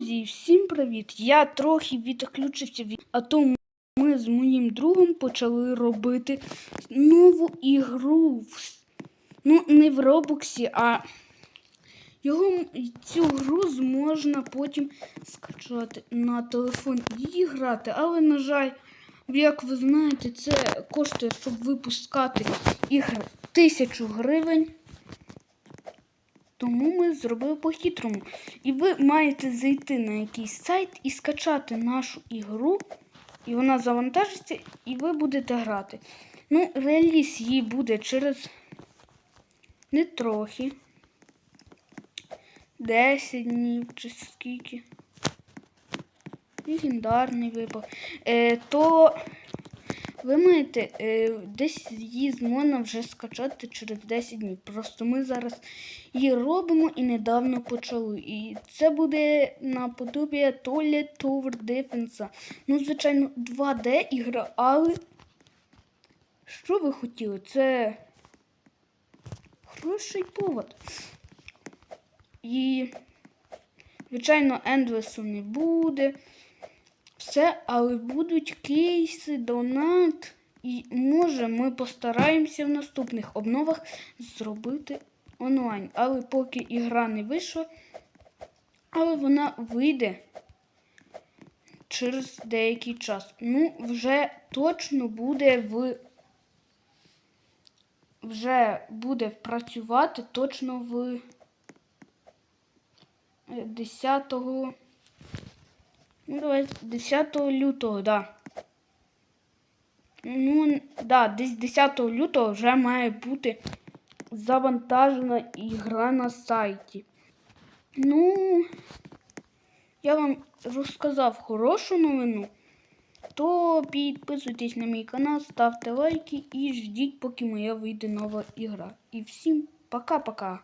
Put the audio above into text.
Друзі, всім привіт! Я трохи відключився від а то ми з моїм другом почали робити нову ігру. Ну, не в Робоксі, а його цю гру можна потім скачати на телефон і грати. Але, на жаль, як ви знаєте, це коштує, щоб випускати ігри тисячу гривень. Тому ми зробили по-хитрому. І ви маєте зайти на якийсь сайт і скачати нашу ігру, і вона завантажиться, і ви будете грати. Ну, реліз її буде через не трохи. 10 днів чи скільки. Легендарний випав. Е, то ви маєте десь її можна вже скачати через 10 днів. Просто ми зараз її робимо і недавно почали. І це буде наподобі Toilet Tower Defense. Ну, звичайно, 2D ігра, але що ви хотіли? Це хороший повод. І, звичайно, ендвесу не буде. Все, але будуть кейси, донат. І може ми постараємося в наступних обновах зробити онлайн. Але поки ігра не вийшла, але вона вийде через деякий час. Ну, вже точно буде в. Вже буде працювати точно в 10 Ну, давай 10 лютого, да. Ну, да, десь 10 лютого вже має бути завантажена ігра на сайті. Ну, я вам розказав хорошу новину. То підписуйтесь на мій канал, ставте лайки і ждіть, поки моя вийде нова ігра. І всім пока-пока.